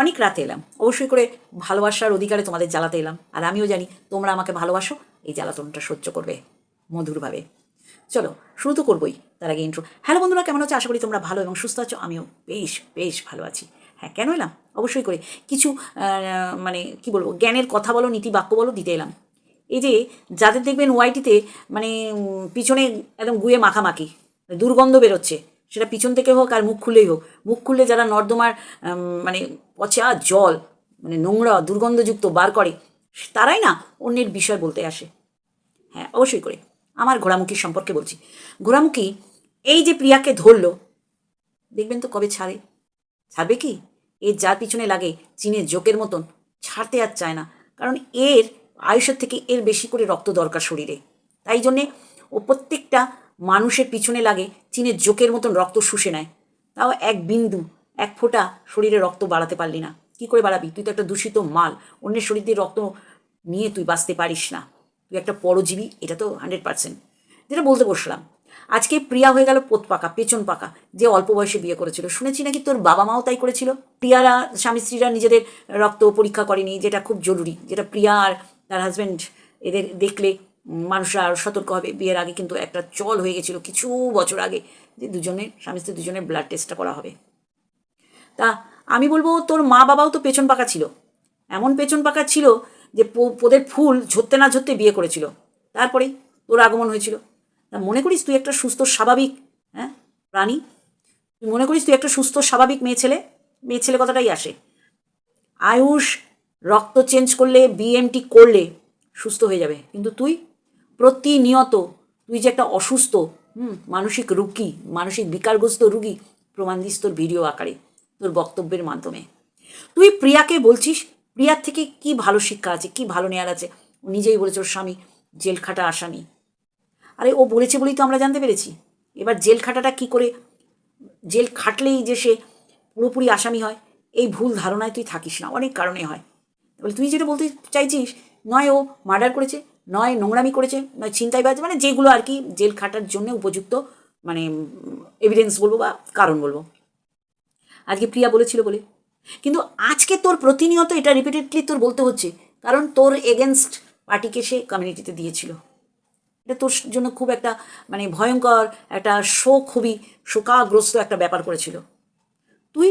অনেক রাতে এলাম। অবশ্যই করে ভালোবাসার অধিকারে তোমাদের জ্বালাতে এলাম। আর আমিও জানি তোমরা আমাকে ভালোবাসো, এই জ্বালাতনটা সহ্য করবে মধুরভাবে। চলো, শুরু তো করবোই তার আগে ইন্ট্রো হ্যালো বন্ধুরা, কেমন আছো? আশা করি তোমরা ভালো এবং সুস্থ আছো। আমিও বেশ বেশ ভালো আছি। হ্যাঁ কেন এলাম? অবশ্যই করে কিছু মানে কি বলব, জ্ঞানের কথা বলো, নীতি বাক্য বলো, দিতে এলাম। এই যে যাদের দেখবেন ওয়াইটিতে মানে পিছনে একদম গুয়ে মাখামাখি, দুর্গন্ধ বেরোচ্ছে সেটা পিছন থেকে হোক আর মুখ খুলেই হোক। মুখ খুললে যারা নর্দমার মানে পচা জল মানে নোংরা, দুর্গন্ধযুক্ত বার করে, তারাই না অন্যের বিষয় বলতে আসে। হ্যাঁ অবশ্যই করে। আমার ঘোড়ামুখীর সম্পর্কে বলছি। ঘোড়ামুখী এই যে প্রিয়াকে ধরলো, দেখবেন তো কবে ছাড়ে? ছাড়বে কি? এর যার পিছনে লাগে চীনের জোকের মতন, ছাড়তে আর চায় না। কারণ এর আয়ুষের থেকে এর বেশি করে রক্ত দরকার শরীরে। তাই জন্যে ও প্রত্যেকটা মানুষের পিছনে লাগে, চীনের জোকের মতন রক্ত শুষে নেয়। তাও এক বিন্দু, এক ফোঁটা শরীরে রক্ত বাড়াতে পারলি না। কি করে বাড়াবি? তুই তো একটা দূষিত মাল। অন্যের শরীর দিয়ে রক্ত নিয়ে তুই বাঁচতে পারিস না। তুই একটা পরজীবী, এটা তো হান্ড্রেড পার্সেন্ট যেটা বলতে বসলাম, আজকে প্রিয়া হয়ে গেল পোত পাকা, পেছন পাকা, যে অল্প বয়সে বিয়ে করেছিল। শুনেছি নাকি তোর বাবা মাও তাই করেছিল? প্রিয়ারা, স্বামী স্ত্রীরা নিজেদের রক্ত পরীক্ষা করেনি, যেটা খুব জরুরি। যেটা প্রিয়া আর তার হাজব্যান্ড এদের দেখলে মানুষরা আরও সতর্ক হবে। বিয়ের আগে কিন্তু একটা চল হয়ে গেছিল কিছু বছর আগে যে দুজনের স্বামী স্ত্রী দুজনের ব্লাড টেস্টটা করা হবে। তা আমি বলব তোর মা বাবাও তো পেছন পাকা ছিল। এমন পেছন পাকা ছিল যে পোদের ফুল ঝরতে না ঝরতে বিয়ে করেছিল। তারপরেই তোর আগমন হয়েছিল। তা মনে করিস তুই একটা সুস্থ, স্বাভাবিক হ্যাঁ প্রাণী তুই মনে করিস তুই একটা সুস্থ, স্বাভাবিক মেয়ে ছেলে? মেয়ে ছেলে কথাটাই আসে। আয়ুষ, রক্ত চেঞ্জ করলে বিএমটি করলে সুস্থ হয়ে যাবে। কিন্তু তুই প্রতিনিয়ত তুই যে একটা অসুস্থ, হুম, মানসিক রুগী, মানসিক বিকারগ্রস্ত রুগী, প্রমাণ দিস তোর ভিডিও আকারে, তোর বক্তব্যের মাধ্যমে। তুই প্রিয়াকে বলছিস, প্রিয়ার থেকে কি ভালো শিক্ষা আছে, কি ভালো নেয়ার আছে? ও নিজেই বলেছে ওর স্বামী জেল খাটা আসামি। আরে ও বলেছে বলেই তো আমরা জানতে পেরেছি। এবার জেল খাটাটা কি করে? জেল খাটলেই যে সে পুরোপুরি আসামি হয়, এই ভুল ধারণায় তুই থাকিস না, অনেক কারণে হয়। বলে তুই যেটা বলতে চাইছিস, নয় ও মার্ডার করেছে নয়, নোংরামি করেছে, নয় ছিনতাইবাজ মানে যেগুলো আর কি জেল খাটার জন্য উপযুক্ত মানে এভিডেন্স বলব বা কারণ বলব। আজকে প্রিয়া বলেছিল বলে। কিন্তু আজকে তোর প্রতিনিয়ত এটা রিপিটেডলি তোর বলতে হচ্ছে, কারণ তোর এগেনস্ট পার্টিকে সে কমিউনিটিতে দিয়েছিল। এটা তোর জন্য খুব একটা মানে ভয়ঙ্কর, একটা শো খুবই শোকাগ্রস্ত একটা ব্যাপার করেছিল। তুই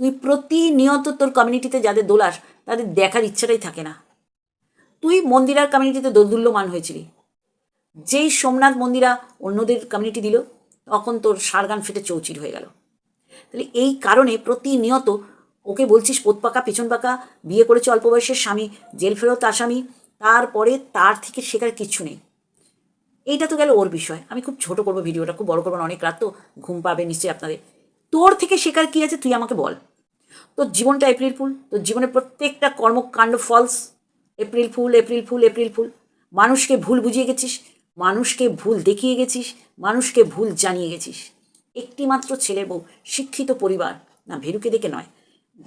তুই প্রতিনিয়ত তোর কমিউনিটিতে যাদের দোলাস তাদের দেখার ইচ্ছাটাই থাকে না। তুই মন্দিরার কমিউনিটিতে দোদুল্যমান হয়েছিলি। যেই সোমনাথ মন্দিরা অন্যদের কমিউনিটি দিল, তখন তোর সারগান ফেটে চৌচির হয়ে গেল। তাহলে এই কারণে প্রতিনিয়ত ওকে বলছিস, পোত পাকা, পিছন পাকা, বিয়ে করেছে অল্প বয়সের স্বামী, জেল ফেরত আসামি তারপরে তার থেকে শেখার কিচ্ছু নেই। এইটা তো গেল ওর বিষয়। আমি খুব ছোট করব ভিডিওটা, খুব বড় করব অনেক রাত তো ঘুম পাবে নিশ্চয়ই আপনাদের। তোর থেকে শেখার কী আছে তুই আমাকে বল। তোর জীবনটা এপ্রিল ফুল তোর জীবনের প্রত্যেকটা কর্মকাণ্ড false April fool April fool April fool. মানুষকে ভুল বুঝিয়ে গেছিস, মানুষকে ভুল দেখিয়ে গেছিস, মানুষকে ভুল জানিয়ে গেছিস। একটি মাত্র ছেলের বউ, শিক্ষিত পরিবার। না, ভেরুকে দেখে নয়।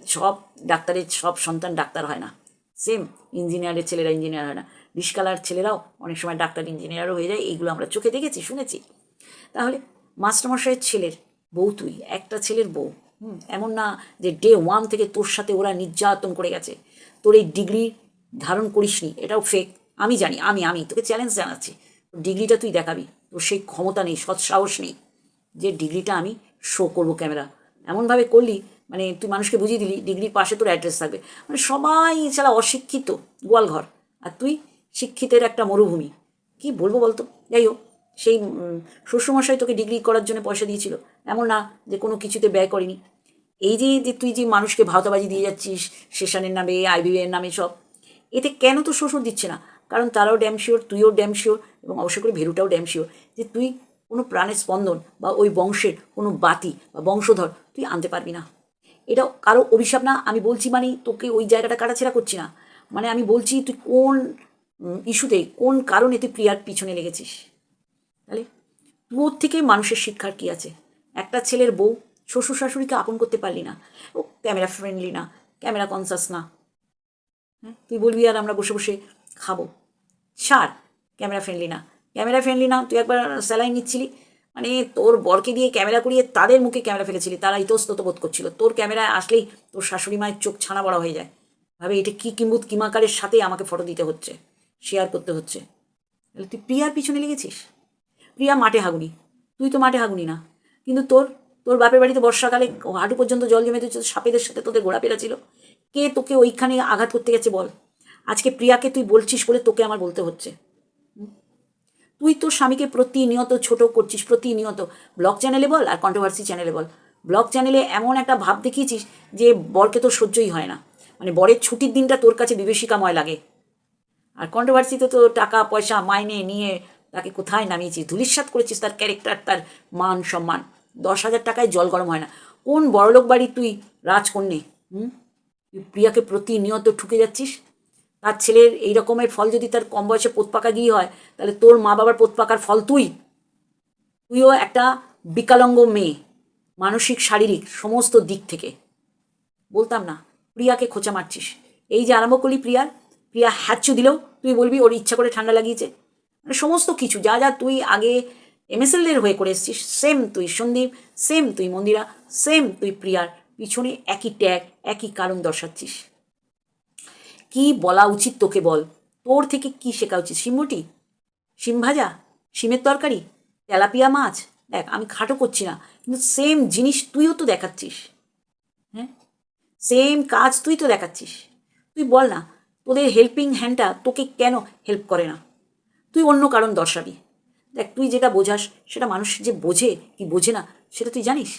সব ডাক্তারের, সব সন্তান ডাক্তার হয় না। সেম ইঞ্জিনিয়ারের ছেলেরা ইঞ্জিনিয়ার হয় না। রিস্কালার ছেলেরাও অনেক সময় ডাক্তার, ইঞ্জিনিয়ারও হয়ে যায়। এইগুলো আমরা চোখে দেখেছি, শুনেছি। তাহলে মাস্টারমশাইয়ের ছেলের বউ তুই, একটা ছেলের বউ। হুম, এমন না যে ডে ওয়ান থেকে তোর সাথে ওরা নির্যাতন করে গেছে। তোর এই ডিগ্রি ধারণ করিসনি, এটাও ফেক আমি জানি, আমি আমি, তোকে চ্যালেঞ্জ জানাচ্ছি। ডিগ্রিটা তুই দেখাবি, তোর সেই ক্ষমতা নেই, সৎ সাহস নেই যে ডিগ্রিটা আমি শো করব ক্যামেরা এমনভাবে করলি মানে তুই মানুষকে বুঝিয়ে দিলি, ডিগ্রির পাশে তোর অ্যাড্রেস থাকবে। মানে সবাই ছাড়া অশিক্ষিত, গোয়ালঘর। আর তুই শিক্ষিতের একটা মরুভূমি। কি বলব বলতো? যাই হোক, সেই শ্বশুরমশাই তোকে ডিগ্রি করার জন্য পয়সা দিয়েছিল। এমন না যে কোনো কিছুতে ব্যয় করেনি। এই যে যে তুই যে মানুষকে ভাওতাবাজি দিয়ে যাচ্ছিস, সেশনের নামে, আইবিএর নামে সব এতে কেন তো শ্বশুর দিচ্ছে না? কারণ তারাও ড্যাম শিওর তুইও ড্যাম শিওর এবং অবশ্যই করে ভেরুটাও ড্যাম শিওর যে তুই কোনো প্রাণের স্পন্দন বা ওই বংশের কোনো বাতি বা বংশধর তুই আনতে পারবি না। এটা কারও অভিশাপ না, আমি বলছি মানে তোকে ওই জায়গাটা কাটাছেড়া করছি না। মানে আমি বলছি তুই কোন ইস্যুতে, কোন কারণে তুই প্রিয়ার পিছনে লেগেছিস? তাহলে তোর থেকে মানুষের শিক্ষার কী আছে? একটা ছেলের বউ শ্বশুর শাশুড়িকে আপন করতে পারলি না, ও ক্যামেরা ফ্রেন্ডলি না, ক্যামেরা কনসাস না হ্যাঁ তুই বলবি আর আমরা বসে বসে খাব। ছাড়, ক্যামেরা ফ্রেন্ডলি না। ক্যামেরা ফ্রেন্ডলি না, তুই একবার স্যালাইন নিচ্ছিলি? মানে তোর বরকে দিয়ে ক্যামেরা করিয়ে তাদের মুখে ক্যামেরা ফেলেছিলি, তারা ইতস্তত বোধ করছিল। তোর ক্যামেরায় আসলেই তোর শাশুড়ি মায়ের চোখ ছানা বড়া হয়ে যায়। ভাবে, এটা কী কিম্বুত কিমাকারের সাথে আমাকে ফটো দিতে হচ্ছে শেয়ার করতে হচ্ছে। তুই প্রিয়ার পিছনে লেগেছিস? প্রিয়া মাঠে হাগুনি, তুই তো মাঠে হাগুনি না। কিন্তু তোর তোর বাপের বাড়িতে বর্ষাকালে হাঁটু পর্যন্ত জল জমে তুই সাপেদের সাথে তোদের ঘোরাফেরা ছিল। কে তোকে ওইখানে আঘাত করতে গেছে বল? আজকে প্রিয়াকে তুই বলছিস বলে তোকে আমার বলতে হচ্ছে। তুই তোর স্বামীকে প্রতিনিয়ত ছোট করছিস, প্রতিনিয়ত। ব্লগ চ্যানেলে বল আর কন্ট্রোভার্সি চ্যানেলে বল। ব্লগ চ্যানেলে এমন একটা ভাব দেখিয়েছিস যে বরকে তোর সহ্যই হয় না। মানে বরের ছুটির দিনটা তোর কাছে বিভীষিকাময় লাগে। আর কন্ট্রোভার্সিতে তো টাকা, পয়সা, মাইনে নিয়ে তাকে কোথায় নামিয়েছিস? ধুলিস্বাত করেছিস তার ক্যারেক্টার তার মান, সম্মান। দশ হাজার টাকায় জল গরম হয় না। কোন বড়লোক বাড়ি তুই রাজকন্যে, হুম? প্রিয়াকে প্রতিনিয়ত ঠুকে যাচ্ছিস? তার ছেলের এই রকমের ফল যদি তার কম বয়সে পোত পাকা গিয়ে হয়, তাহলে তোর মা বাবার পোতপাকার ফল তুই। তুইও একটা বিকলাঙ্গ মেয়ে, মানসিক, শারীরিক, সমস্ত দিক থেকে। বলতাম না, প্রিয়াকে খোঁচা মারছিস। এই যে আরম্ভ করলি প্রিয়ার, প্রিয়া হ্যাচ্ছু দিলেও তুই বলবি ওর ইচ্ছা করে ঠান্ডা লাগিয়েছে। মানে সমস্ত কিছু, যা যা তুই আগে এমএসএলদের হয়ে করে এসছিস, সেম তুই সন্দীপ, সেম তুই মন্দিরা, সেম তুই প্রিয়ার। পিছনে একই ট্যাগ, একই কারণ দর্শাচ্ছিস। কি বলা উচিত তোকে বল? তোর থেকে কি শেখা উচিত? শিমুটি শিম ভাজা? শিমের তরকারি? তেলাপিয়া মাছ? দেখ, আমি খাটো করছি না, কিন্তু সেম জিনিস তুইও তো দেখাচ্ছিস। হ্যাঁ? সেম কাজ তুই তো দেখাচ্ছিস। তুই বল না, তোদের হেল্পিং হ্যান্ডটা তোকে কেন হেল্প করে না? তুই অন্য কারণ দর্শাবি। দেখ, তুই যেটা বোঝাস, সেটা মানুষ যে বোঝে কি বোঝে না, সেটা তুই জানিস?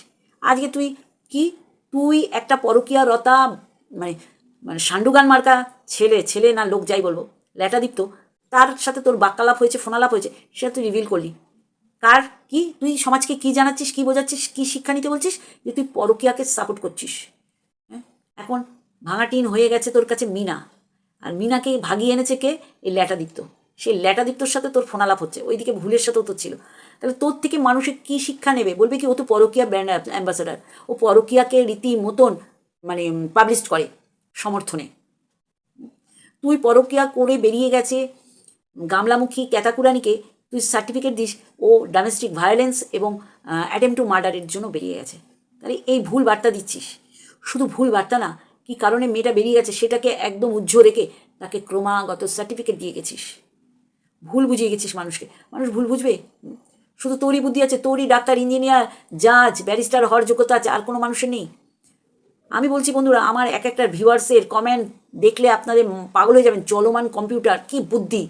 আজকে তুই কি তুই একটা পরকীয়া রতা মানে মানে সান্ডুগান মার্কা ছেলে ছেলে না লোক, যাই বলব ল্যাটা দীপ্ত তার সাথে তোর বাক্যালাপ হয়েছে, ফোনালাপ হয়েছে, সেটা তুই রিভিল করলি। কার? কি? তুই সমাজকে কি জানাচ্ছিস, কি বোঝাচ্ছিস, কি শিক্ষা নিতে বলছিস? যে তুই পরকীয়াকে সাপোর্ট করছিস। হ্যাঁ? এখন ভাঙাটিন হয়ে গেছে তোর কাছে মিনা। আর মিনাকে ভাগিয়ে এনেছে কে? এই ল্যাটা ল্যাটাদীপ্ত। সেই ল্যাটা ল্যাটাদীপ্তর সাথে তোর ফোনালাপ হচ্ছে। ওইদিকে ভুলের সাথেও তো ছিল। তাহলে তোর থেকে মানুষের কী শিক্ষা নেবে? বলবে কি, ও তো পরকীয়া ব্র্যান্ড অ্যাম্বাসাডার। ও পরকীয়াকে রীতি মতন মানে পাবলিশ করে সমর্থনে। তুই পরকীয়া করে বেরিয়ে গেছে, গামলামুখী ক্যাতাকুরানিকে, তুই সার্টিফিকেট দিস, ও ডোমেস্টিক ভায়োলেন্স এবং অ্যাটেম্প টু মার্ডারের জন্য বেরিয়ে গেছে। তাহলে এই ভুল বার্তা দিচ্ছিস। শুধু ভুল বার্তা না, কি কারণে মেয়েটা বেরিয়ে গেছে সেটাকে একদম উজ্জ্ব রেখে তাকে ক্রমাগত সার্টিফিকেট দিয়ে গেছিস। ভুল বুঝিয়ে গেছিস মানুষকে। মানুষ ভুল বুঝবে? শুধু তোরই বুদ্ধি আছে, তোরই ডাক্তার, ইঞ্জিনিয়ার, জাজ, ব্যারিস্টার হওয়ার যোগ্যতা আছে, আর কোনো মানুষের নেই। আমি বলছি, বন্ধুরা, আমার এক একটা ভিউয়ার্সের কমেন্ট দেখলে আপনাদের পাগল হয়ে যাবেন। চলমান কম্পিউটার, কি বুদ্ধি!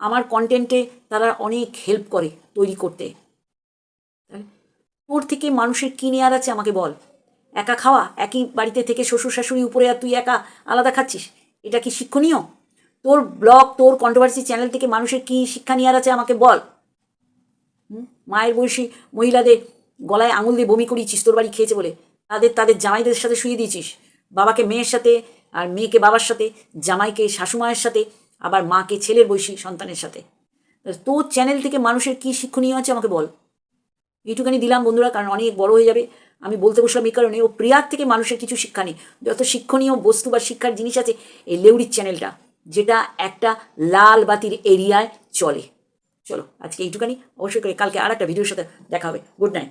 আমার কন্টেন্টে তারা অনেক হেল্প করে তৈরি করতে। তোর থেকে মানুষের কী নেওয়ার আছে আমাকে বল। একা খাওয়া, একই বাড়িতে থেকে শ্বশুর শাশুড়ি উপরে আর তুই একা আলাদা খাচ্ছিস? এটা কি শিক্ষণীয়? তোর ব্লগ তোর কন্ট্রোভার্সি চ্যানেল থেকে মানুষের কী শিক্ষা নেওয়ার আছে আমাকে বল? মায়ের বয়সী মহিলাদের গলায় আঙুল দিয়ে বমি করিয়েছিস, তোর বাড়ি খেয়েছে বলে। তাদের তাদের জামাইদের সাথে শুয়ে দিয়েছিস। বাবাকে মেয়ের সাথে আর মেয়েকে বাবার সাথে, জামাইকে শাশুমায়ের সাথে, আবার মাকে ছেলের বয়সী সন্তানের সাথে। তোর চ্যানেল থেকে মানুষের কী শিক্ষণীয় আছে আমাকে বল। এইটুখানি দিলাম বন্ধুরা, কারণ অনেক বড় হয়ে যাবে। আমি বলতে বসলাম এই কারণে। ও প্রিয়ার থেকে মানুষের কিছু শিক্ষা নেই। যত শিক্ষণীয় বস্তু বা শিক্ষার জিনিস আছে, এই লেউড়ির চ্যানেলটা যেটা একটা লাল বাতির এরিয়ায় চলে। চলো আজকে একটুখানি অবশ্যই করে কালকে আর একটা ভিডিওর সাথে দেখা হবে। Good night